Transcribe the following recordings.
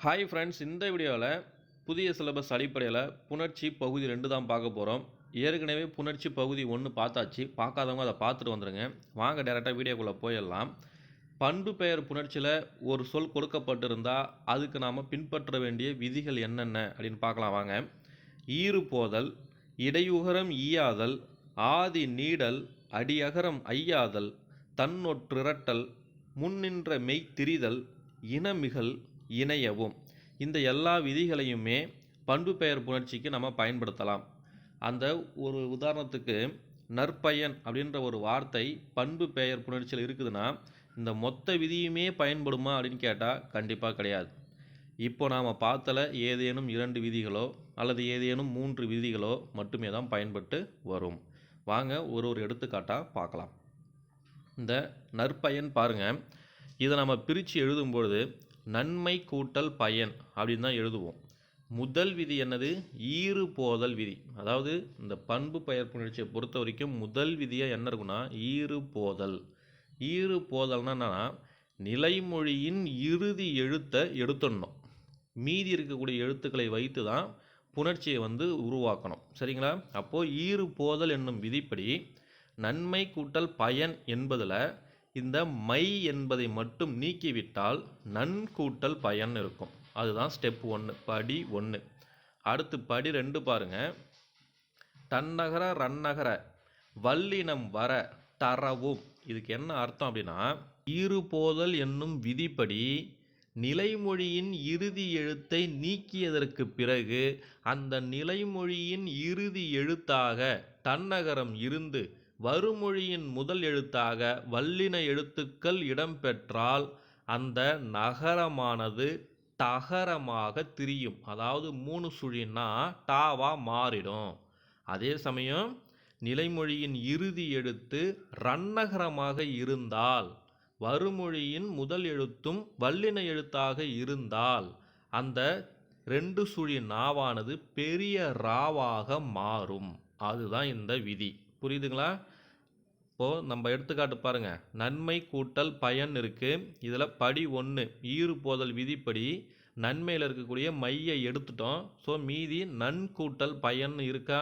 Hi friends இந்த வீடியோவில் புதிய சிலபஸ் அடிப்படையில் புணர்ச்சி பகுதி ரெண்டு தான் பார்க்க போகிறோம் ஏற்கனவே புணர்ச்சி பகுதி ஒன்று பார்த்தாச்சு. பார்க்காதவங்க அதை பார்த்துட்டு வந்துடுங்க வாங்க டேரெக்டாக வீடியோக்குள்ளே போயிடலாம். பண்பு பெயர் புணர்ச்சியில் ஒரு சொல் கொடுக்கப்பட்டிருந்தால் அதுக்கு நாம் பின்பற்ற வேண்டிய விதிகள் என்னென்ன அப்படின்னு பார்க்கலாம் வாங்க. ஈறு போதல் இடையுகரம் ஈயாதல் ஆதி நீடல் அடியகரம் ஐயாதல் தன்னொற்றிரட்டல் முன்னின்ற மெய் திரிதல் இனமிகல் இணையவும். இந்த எல்லா விதிகளையுமே பண்பு பெயர் புணர்ச்சிக்கு நம்ம பயன்படுத்தலாம். அந்த ஒரு உதாரணத்துக்கு நற்பயன் அப்படின்ற ஒரு வார்த்தை பண்பு பெயர் புணர்ச்சியில் இருக்குதுன்னா இந்த மொத்த விதியுமே பயன்படுமா அப்படின்னு கேட்டால் கண்டிப்பாக கிடையாது. இப்போ நாம் பார்த்தல ஏதேனும் இரண்டு விதிகளோ அல்லது ஏதேனும் மூன்று விதிகளோ மட்டுமே தான் பயன்பட்டு வரும். வாங்க ஒரு ஒரு எடுத்துக்காட்டாக பார்க்கலாம். இந்த நற்பயன் பாருங்கள் இதை நம்ம பிரித்து எழுதும்பொழுது நன்மை கூட்டல் பயன் அப்படின்னு தான் எழுதுவோம். முதல் விதி என்னது? ஈறு போதல் விதி. அதாவது இந்த பண்பு பெயர் புணர்ச்சியை பொறுத்த வரைக்கும் முதல் விதியாக என்ன இருக்குன்னா ஈறு போதல். ஈறு போதல்னா என்னன்னா நிலைமொழியின் இறுதி எழுத்தை எடுத்துடணும். மீதி இருக்கக்கூடிய எழுத்துக்களை வைத்து தான் புணர்ச்சியை வந்து உருவாக்கணும். சரிங்களா? அப்போது ஈறு போதல் என்னும் விதிப்படி நன்மை கூட்டல் பயன் என்பதில் இந்த மை என்பதை மட்டும் நீக்கிவிட்டால் நன்கூட்டல் பயன் இருக்கும். அதுதான் ஸ்டெப் ஒன்று படி ஒன்று அடுத்து படி ரெண்டு பாருங்க. தன்னகர ரன்னகர வல்லினம் வர தரவும். இதுக்கு என்ன அர்த்தம் அப்படின்னா இருபோதல் என்னும் விதிப்படி நிலைமொழியின் இறுதி எழுத்தை நீக்கியதற்கு பிறகு அந்த நிலைமொழியின் இறுதி எழுத்தாக தன்னகரம் இருந்து வருமொழியின் முதல் எழுத்தாக வல்லின எழுத்துக்கள் இடம்பெற்றால் அந்த நகரமானது தகரமாக திரியும். அதாவது மூணு சுழின்னா டாவா மாறிடும். அதே சமயம் நிலைமொழியின் இறுதி எழுத்து ரன்னகரமாக இருந்தால் வருமொழியின் முதல் எழுத்தும் வல்லின எழுத்தாக இருந்தால் அந்த ரெண்டு சுழி நாவானது பெரிய ராவாக மாறும். அதுதான் இந்த விதி. புரியுதுங்களா? இப்போது நம்ம எடுத்துக்காட்டு பாருங்கள் நன்மை கூட்டல் பயன் இருக்குது இதில் படி ஒன்று ஈறு போதல் விதிப்படி நன்மையில் இருக்கக்கூடிய மையை எடுத்துட்டோம். ஸோ மீதி நன் கூட்டல் பயன் இருக்கா?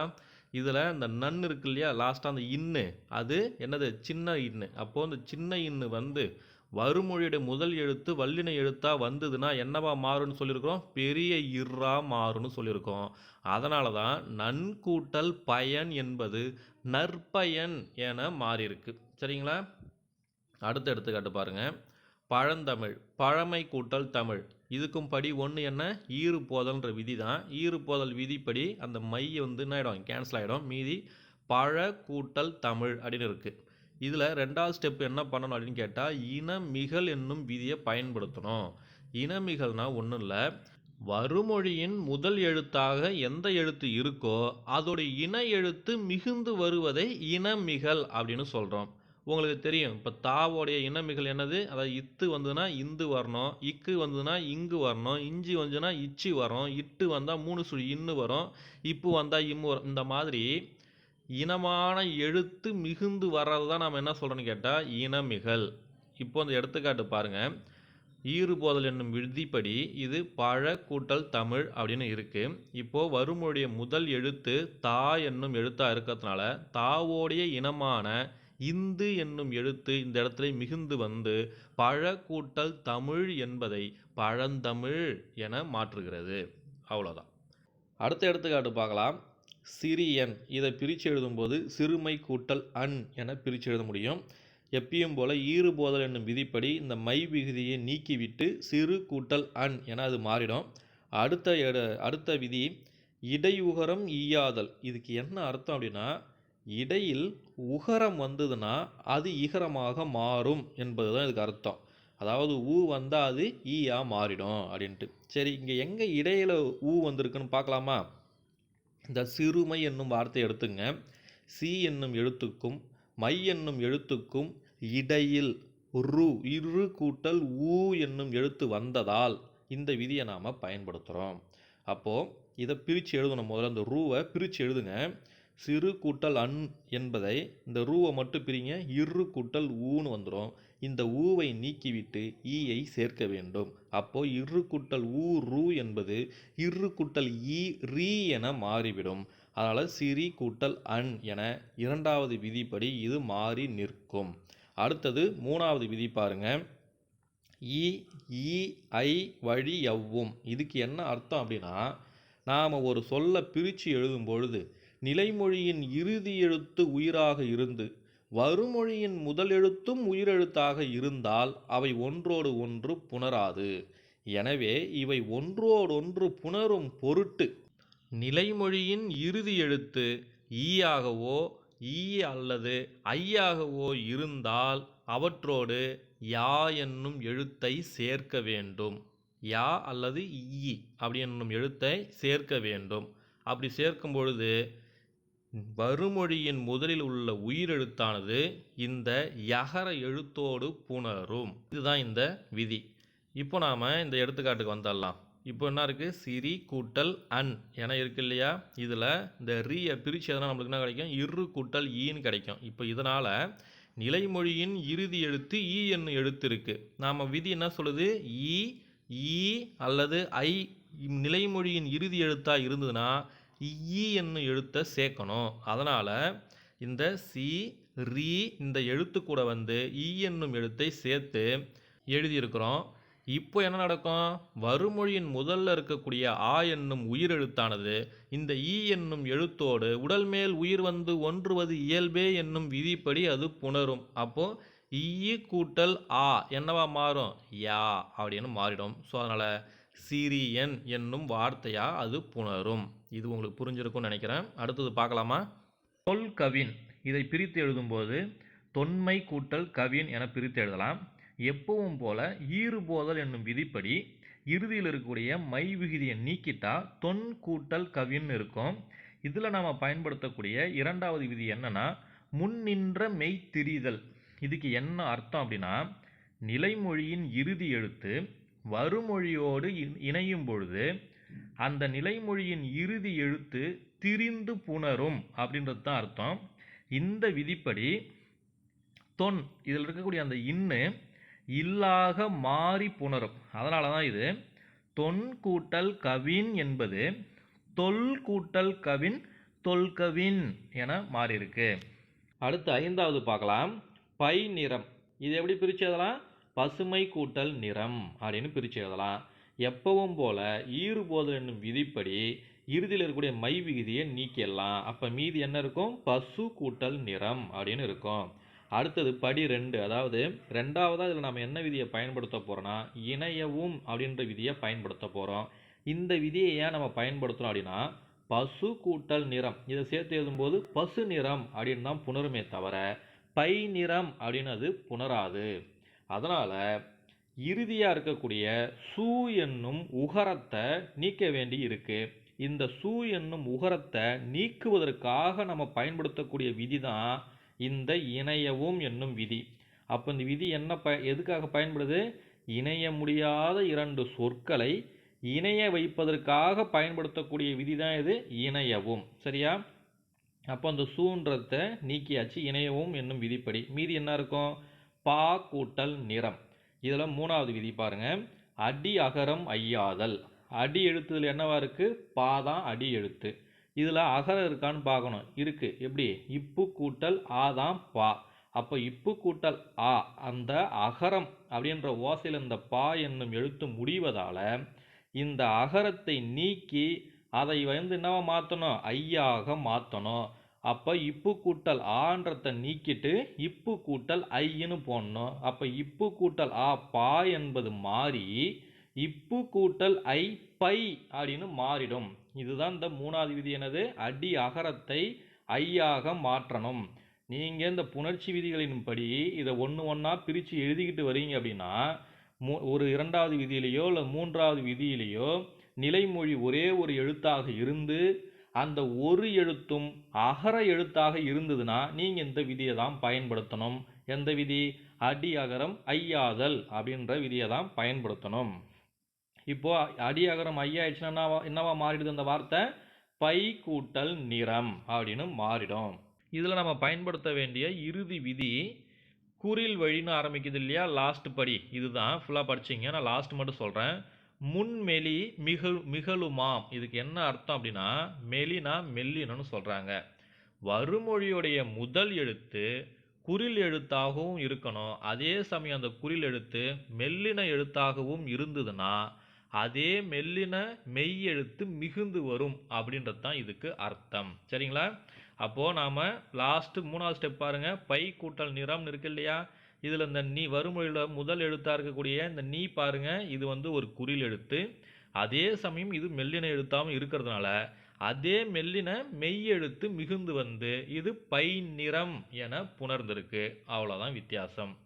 இதில் இந்த நன் இருக்கு இல்லையா? லாஸ்ட்டாக அந்த இன்னு. அது என்னது? சின்ன இன்னு. அப்போது அந்த சின்ன இன்னு வந்து வறுமொழியுடைய முதல் எழுத்து வல்லின எழுத்தாக வந்ததுன்னா என்னவா மாறும்னு சொல்லியிருக்கிறோம்? பெரிய இர்ரா மாறும்னு சொல்லியிருக்கோம். அதனால தான் நன்கூட்டல் பயன் என்பது நற்பயன் என மாறியிருக்கு. சரிங்களா? அடுத்த எடுத்துக்காட்டு பாருங்கள் பழந்தமிழ் பழமை கூட்டல் தமிழ். இதுக்கும் படி ஒன்று என்ன? ஈறு போதல்ன்ற விதி தான் ஈறு போதல் விதிப்படி அந்த மைய வந்து என்ன ஆகிடும் கேன்சல் ஆகிடும் மீதி பழ கூட்டல் தமிழ் அப்படின்னு இருக்குது இதில் ரெண்டாவது ஸ்டெப் என்ன பண்ணணும் அப்படின்னு கேட்டால் இனமிகல் என்னும் விதியை பயன்படுத்தணும். இனமிகல்னால் ஒன்றும் இல்லை. வருமொழியின் முதல் எழுத்தாக எந்த எழுத்து இருக்கோ அதோடைய இன எழுத்து மிகுந்து வருவதை இனமிகல் அப்படின்னு சொல்கிறோம் உங்களுக்கு தெரியும் இப்போ தாவோடைய இனமிகள் என்னது? அதாவது இத்து வந்ததுன்னா இந்து வரணும் இக்கு வந்ததுன்னா இங்கு வரணும் இஞ்சி வந்துன்னா இச்சி வரும் இட்டு வந்தால் மூணு சுழி இன்னு வரும் இப்பு வந்தால் இம்மு வரும். இந்த மாதிரி இனமான எழுத்து மிகுந்து வர்றது தான் நம்ம என்ன சொல்கிறோன்னு கேட்டால் இனமிகள் இப்போ அந்த எடுத்துக்காட்டு பாருங்கள் ஈறுபோதல் என்னும் விதிப்படி இது பழ கூட்டல் தமிழ் அப்படின்னு இருக்குது இப்போது வருமொழிய முதல் எழுத்து தா என்னும் எழுத்தாக இருக்கிறதுனால தாவோடைய இனமான இந்து என்னும் எழுத்து இந்த இடத்துல மிகுந்து வந்து பழ கூட்டல் தமிழ் என்பதை பழந்தமிழ் என மாற்றுகிறது. அவ்வளோதான் அடுத்த எடுத்துக்காட்டு பார்க்கலாம். சிறியன் இதை பிரித்து எழுதும்போது சிறுமை கூட்டல் அன் என பிரித்து எழுத முடியும். எப்பயும் போல் ஈறுபோதல் என்னும் விதிப்படி இந்த மை விகுதியை நீக்கிவிட்டு சிறு கூட்டல் அன் என அது மாறிடும். அடுத்த அடுத்த விதி இடையுகரம் ஈயாதல். இதுக்கு என்ன அர்த்தம் அப்படின்னா இடையில் உகரம் வந்ததுன்னா அது இகரமாக மாறும் என்பது தான் இதுக்கு அர்த்தம். அதாவது ஊ வந்தால் அது ஈயா மாறிடும் அப்படின்ட்டு. சரி இங்கே எங்கே இடையில் ஊ வந்திருக்குன்னு பார்க்கலாமா? இந்த சிறுமை என்னும் வார்த்தை எடுத்துங்க. சி என்னும் எழுத்துக்கும் மை என்னும் எழுத்துக்கும் இடையில் ரு இரு கூட்டல் ஊ என்னும் எழுத்து வந்ததால் இந்த விதியை நாம் பயன்படுத்துகிறோம் அப்போது இதை பிரித்து எழுதணும். முதல்ல அந்த ரூவை பிரித்து எழுதுங்க. சிறு கூட்டல் அன் என்பதை இந்த ரூவை மட்டும் பிரிங்க. இரு கூட்டல் ஊன்னு வந்துடும் இந்த ஊவை நீக்கிவிட்டு ஈயை சேர்க்க வேண்டும். அப்போது இரு கூட்டல் ஊ ரூ என்பது இரு கூட்டல் ஈ ரீ என மாறிவிடும். அதனால் சிறி கூட்டல் அன் என இரண்டாவது விதிப்படி இது மாறி நிற்கும். அடுத்தது மூணாவது விதி பாருங்க. இ ஐ வழி எவ்வும் இதுக்கு என்ன அர்த்தம் அப்படின்னா நாம் ஒரு சொல்லை பிரித்து எழுதும் பொழுது நிலைமொழியின் இறுதி எழுத்து உயிராக இருந்து வறுமொழியின் முதல் எழுத்தும் உயிரெழுத்தாக இருந்தால் அவை ஒன்றோடு ஒன்று புணராது. எனவே இவை ஒன்றோடொன்று புணரும் பொருட்டு நிலைமொழியின் இறுதி எழுத்து ஈயாகவோ ஈ அல்லது ஐயாகவோ இருந்தால் அவற்றோடு யா என்னும் எழுத்தை சேர்க்க வேண்டும். யா அல்லது ஈ அப்படி என்னும் எழுத்தை சேர்க்க வேண்டும். அப்படி சேர்க்கும் பொழுது வறுமொழியின் முதலில் உள்ள உயிரெழுத்தானது இந்த யகர எழுத்தோடு புணரும். இதுதான் இந்த விதி. இப்போ நாம் இந்த எடுத்துக்காட்டுக்கு வந்துடலாம். இப்போ என்ன இருக்குது சிரி கூட்டல் அன் என இருக்கு இல்லையா? இதில் இந்த ரீயை பிரித்து எதனால் நம்மளுக்கு என்ன கிடைக்கும்? இரு கூட்டல் ஈன்னு கிடைக்கும். இப்போ இதனால் நிலைமொழியின் இறுதி எழுத்து ஈ என்னும் எழுத்து இருக்குது நாம் விதி என்ன சொல்லுது? ஈ ஈ அல்லது ஐ நிலைமொழியின் இறுதி எழுத்தாக இருந்ததுன்னா ஈ என்னும் எழுத்தை சேர்க்கணும். அதனால் இந்த சி ரீ இந்த எழுத்து கூட வந்து ஈ என்னும் எழுத்தை சேர்த்து எழுதியிருக்கிறோம். இப்போ என்ன நடக்கும்? வறுமொழியின் முதல்ல இருக்கக்கூடிய ஆ என்னும் உயிரெழுத்தானது. இந்த ஈ என்னும் எழுத்தோடு உடல் மேல் உயிர் வந்து ஒன்றுவது இயல்பே என்னும் விதிப்படி அது புணரும். அப்போ ஈ கூட்டல் ஆ என்னவா மாறும்? யா அப்படின்னு மாறிடும். ஸோ அதனால் சிரியன் என்னும் வார்த்தையா அது புணரும். இது உங்களுக்கு புரிஞ்சிருக்கும்னு நினைக்கிறேன். அடுத்தது பார்க்கலாமா? தொல் கவின் இதை பிரித்து எழுதும்போது தொன்மை கூட்டல் கவின் என பிரித்து எழுதலாம். எப்பவும் போல ஈறுபோதல் என்னும் விதிப்படி இறுதியில் இருக்கக்கூடிய மை விகுதியை நீக்கிட்டா தொன் கூட்டல் கவின்னு இருக்கும். இதில் நாம் பயன்படுத்தக்கூடிய இரண்டாவது விதி என்னன்னா முன்னின்ற மெய்த்திரிதல் இதுக்கு என்ன அர்த்தம் அப்படின்னா நிலைமொழியின் இறுதி எழுத்து வருமொழியோடு இணையும் பொழுது அந்த நிலைமொழியின் இறுதி எழுத்து திரிந்து புணரும் அப்படின்றது தான் அர்த்தம். இந்த விதிப்படி தொன் இதில் இருக்கக்கூடிய அந்த இன்னு இல்லாக மாறி புணரும். அதனால தான் இது தொன் கூட்டல் கவின் என்பது தொல் கூட்டல் கவின் தொல்கவின் என மாறியிருக்கு. அடுத்து ஐந்தாவது பார்க்கலாம். பை நிறம். இது எப்படி பிரித்து எழுதலாம்? பசுமை கூட்டல் நிறம் அப்படின்னு பிரித்து எழுதலாம். எப்பவும் போல ஈறுபோதல் என்னும் விதிப்படி இறுதியில் இருக்கக்கூடிய மை விகுதியை நீக்கிடலாம். அப்போ மீதி என்ன இருக்கும்? பசு கூட்டல் நிறம் அப்படின்னு இருக்கும். அடுத்தது படி ரெண்டு. அதாவது ரெண்டாவதாக இதில் நம்ம என்ன விதியை பயன்படுத்த போகிறோன்னா இணையவும் அப்படின்ற விதியை பயன்படுத்த போகிறோம் இந்த விதியை ஏன் நம்ம பயன்படுத்துகிறோம் அப்படின்னா பசு கூட்டல் நிறம். இதை சேர்த்து எழுதும்போது பசு நிறம் அப்படின்னு தான் புணருமே தவிர பை நிறம் அப்படின்னு அது புணராது. அதனால் இறுதியாக இருக்கக்கூடிய சு என்னும் உகரத்தை நீக்க வேண்டி இருக்குது இந்த சு என்னும் உகரத்தை நீக்குவதற்காக நம்ம பயன்படுத்தக்கூடிய விதி தான் இந்த இணையவும் என்னும் விதி. அப்போ இந்த விதி என்ன ப எதுக்காக பயன்படுது? இணைய முடியாத இரண்டு சொற்களை இணைய வைப்பதற்காக பயன்படுத்தக்கூடிய விதி தான் இது இணையவும். சரியா? அப்போ அந்த சூன்றத்தை நீக்கியாச்சு இணையவும் என்னும் விதிப்படி. மீதி என்ன இருக்கும்? பா கூட்டல் நிறம். இதில் மூணாவது விதி பாருங்கள் அடி அகரம் ஐயாதல். அடி எழுத்துதில் என்னவா இருக்குது பா தான் அடி எழுத்து. இதில் அகரம் இருக்கான்னு பார்க்கணும். இருக்குது எப்படி? இப்பு கூட்டல் ஆ தான் பா. அப்போ இப்பு கூட்டல் ஆ அந்த அகரம் அப்படின்ற ஓசையில் இந்த பா என்னும் எழுத்து முடிவதால் இந்த அகரத்தை நீக்கி அதை வந்து என்னவா மாற்றணும்? ஐயாக மாற்றணும். அப்போ இப்பு கூட்டல் ஆன்றத்தை நீக்கிட்டு இப்பு கூட்டல் ஐன்னு போடணும். அப்போ இப்பு கூட்டல் ஆ பா என்பது மாறி இப்பு கூட்டல் ஐ பை அப்படின்னு மாறிடும். இதுதான் இந்த மூணாவது விதி எனது அடி அகரத்தை ஐயாக மாற்றணும். நீங்கள் இந்த புணர்ச்சி விதிகளின்படி இதை ஒன்று ஒன்றா பிரித்து எழுதிக்கிட்டு வரீங்க அப்படின்னா மூ ஒரு இரண்டாவது விதியிலேயோ இல்லை மூன்றாவது விதியிலேயோ நிலைமொழி ஒரே ஒரு எழுத்தாக இருந்து அந்த ஒரு எழுத்தும் அகர எழுத்தாக இருந்ததுன்னா நீங்கள் இந்த விதியை தான் பயன்படுத்தணும். எந்த விதி? அடி அகரம் ஐயாதல் அப்படின்ற விதியை தான் பயன்படுத்தணும். இப்போ அடியகரம் ஐயாயிடுச்சுன்னா என்னவா என்னவா மாறிடுது அந்த வார்த்தை? பை கூட்டல் நிறம் அப்படின்னு மாறிடும். இதில் நம்ம பயன்படுத்த வேண்டிய இறுதி விதி குறில் வழின்னு ஆரம்பிக்குது இல்லையா? லாஸ்ட் படி. இதுதான். ஃபுல்லாக படிச்சிங்க. நான் லாஸ்ட் மட்டும் சொல்கிறேன் முன்மெலி மிகழ் மிகழுமாம் இதுக்கு என்ன அர்த்தம் அப்படின்னா மெலினா மெல்லினன்னு சொல்கிறாங்க வறுமொழியுடைய முதல் எழுத்து குறில் எழுத்தாகவும் இருக்கணும். அதே சமயம் அந்த குறில் எழுத்து மெல்லின எழுத்தாகவும் இருந்ததுன்னா அதே மெல்லின மெய் எழுத்து மிகுந்து வரும் அப்படின்றது தான் இதுக்கு அர்த்தம். சரிங்களா? அப்போது நாம் லாஸ்ட்டு மூணாவது ஸ்டெப் பாருங்கள் பை கூட்டல் நிறம்னு இருக்கு இல்லையா? இதில் இந்த நீ வறுமொழியில் முதல் எழுத்தாக இருக்கக்கூடிய இந்த நீ பாருங்க. இது வந்து ஒரு குறில் எழுத்து. அதே சமயம் இது மெல்லின எழுத்தாகவும் இருக்கிறதுனால அதே மெல்லின மெய் எழுத்து மிகுந்து வந்து இது பை நிறம் என புணர்ந்திருக்கு. அவ்வளோதான் வித்தியாசம்.